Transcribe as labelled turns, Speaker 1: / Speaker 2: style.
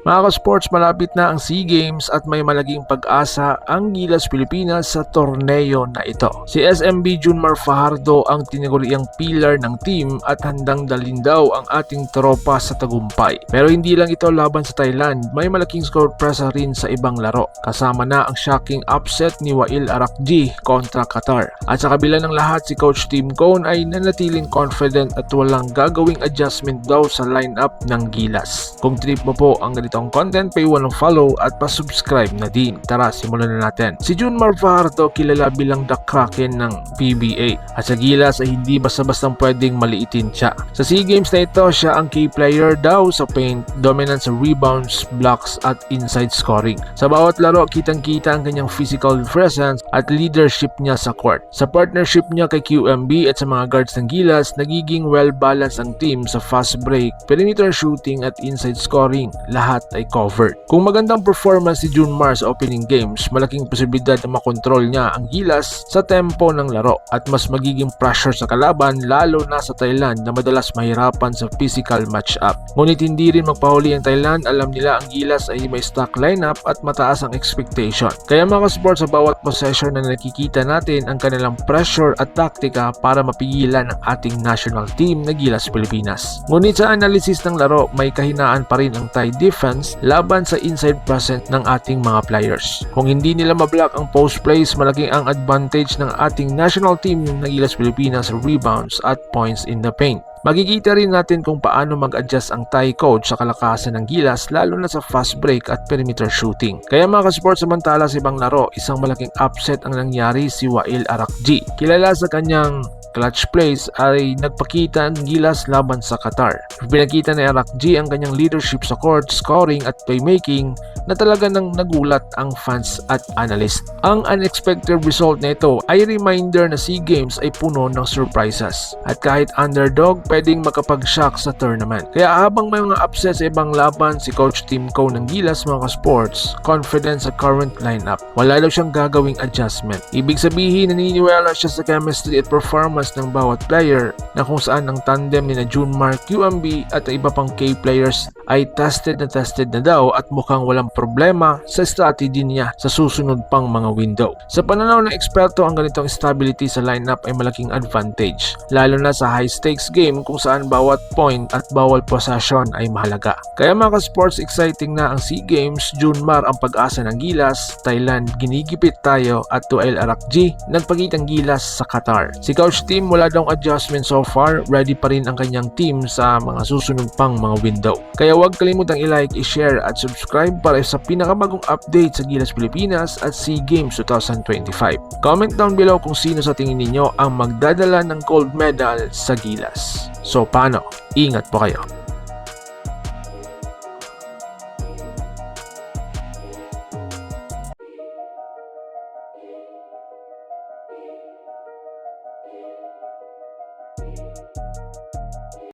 Speaker 1: Mga ka-sports, malapit na ang SEA Games at may malaging pag-asa ang Gilas Pilipinas sa torneo na ito. Si SMB Junmar Fajardo ang tinaguriang pillar ng team at handang dalhin daw ang ating tropa sa tagumpay. Pero hindi lang ito laban sa Thailand, may malaking score presa rin sa ibang laro. Kasama na ang shocking upset ni Wail Arakji kontra Qatar. At sa kabila ng lahat, si Coach Tim Cone ay nanatiling confident at walang gagawing adjustment daw sa lineup ng Gilas. Kung trip mo po ang ganitong content, paiwan ng follow at pa-subscribe na din. Tara, simulan na natin. Si Junmar Fajardo kilala bilang The Kraken ng PBA at sa Gilas ay hindi basta-bastang pwedeng maliitin siya. Sa SEA Games na ito, siya ang key player daw sa paint, dominant sa rebounds, blocks at inside scoring. Sa bawat laro, kitang-kita ang kanyang physical presence at leadership niya sa court. Sa partnership niya kay QMB at sa mga guards ng Gilas, nagiging well-balanced ang team sa fast break, perimeter shooting at inside scoring. Lahat ay covered. Kung magandang performance si June Mars sa opening games, malaking posibilidad na makontrol niya ang Gilas sa tempo ng laro at mas magiging pressure sa kalaban lalo na sa Thailand na madalas mahirapan sa physical match-up. Ngunit hindi rin magpahuli ang Thailand, alam nila ang Gilas ay may stock lineup at mataas ang expectation. Kaya mga sports sa bawat possession na nakikita natin ang kanilang pressure at taktika para mapigilan ang ating national team na Gilas Pilipinas. Ngunit sa analysis ng laro, may kahinaan pa rin ang Thai defense laban sa inside presence ng ating mga players. Kung hindi nila mablock ang post plays, malaking ang advantage ng ating national team ng Gilas Pilipinas sa rebounds at points in the paint. Magkikita rin natin kung paano mag-adjust ang Thai coach sa kalakasan ng Gilas lalo na sa fast break at perimeter shooting. Kaya mga ka-sports samantala sa ibang laro, isang malaking upset ang nangyari si Wail Arakji. Kilala sa kanyang clutch plays ay nagpakita ang Gilas laban sa Qatar. Pinakita ni Arakji ang kanyang leadership sa court, scoring at playmaking na talaga nang nagulat ang fans at analyst. Ang unexpected result nito ay reminder na SEA Games ay puno ng surprises. At kahit underdog, pwedeng makapag-shock sa tournament. Kaya habang may mga upset sa ibang laban si Coach Tim Cone ng Gilas mga sports, confident sa current lineup. Wala daw siyang gagawing adjustment. Ibig sabihin, naniniwala siya sa chemistry at performance ng bawat player na kung saan ang tandem ni na Junmar, QMB at ang iba pang K players ay tested na tested na daw at mukhang walang problema sa strategy niya sa susunod pang mga window. Sa pananaw ng eksperto, ang ganitong stability sa lineup ay malaking advantage, lalo na sa high stakes game kung saan bawat point at bawal possession ay mahalaga. Kaya mga sports exciting na ang SEA Games, Junmar ang pag-asa ng Gilas, Thailand ginigipit tayo at Tuel Arakji nagpakitang Gilas sa Qatar. Si Coach Tim wala daw adjustment so far, ready pa rin ang kanyang team sa mga susunod pang mga window. Kaya huwag kalimutang i-like, i-share at subscribe para sa pinakabagong update sa Gilas Pilipinas at SEA Games 2025. Comment down below kung sino sa tingin ninyo ang magdadala ng gold medal sa Gilas. So paano? Ingat po kayo.